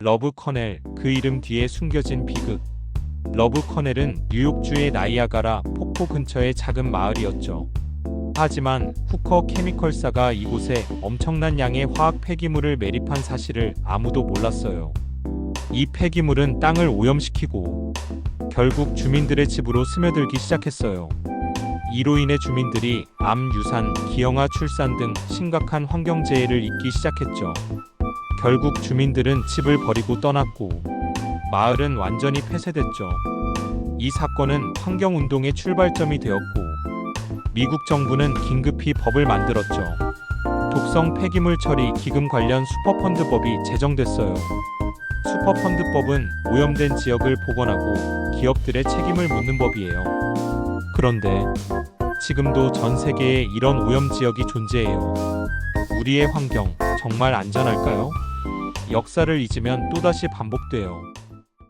러브 커넬, 그 이름 뒤에 숨겨진 비극. 러브 커넬은 뉴욕주의 나이아가라 폭포 근처의 작은 마을이었죠. 하지만 후커 케미컬사가 이곳에 엄청난 양의 화학 폐기물을 매립한 사실을 아무도 몰랐어요. 이 폐기물은 땅을 오염시키고 결국 주민들의 집으로 스며들기 시작했어요. 이로 인해 주민들이 암, 유산, 기형아 출산 등 심각한 환경재해를 입기 시작했죠. 결국 주민들은 집을 버리고 떠났고 마을은 완전히 폐쇄됐죠. 이 사건은 환경운동의 출발점이 되었고 미국 정부는 긴급히 법을 만들었죠. 독성 폐기물 처리 기금 관련 슈퍼펀드법이 제정됐어요. 슈퍼펀드법은 오염된 지역을 복원하고 기업들의 책임을 묻는 법이에요. 그런데 지금도 전 세계에 이런 오염 지역이 존재해요. 우리의 환경 정말 안전할까요? 역사를 잊으면 또다시 반복돼요.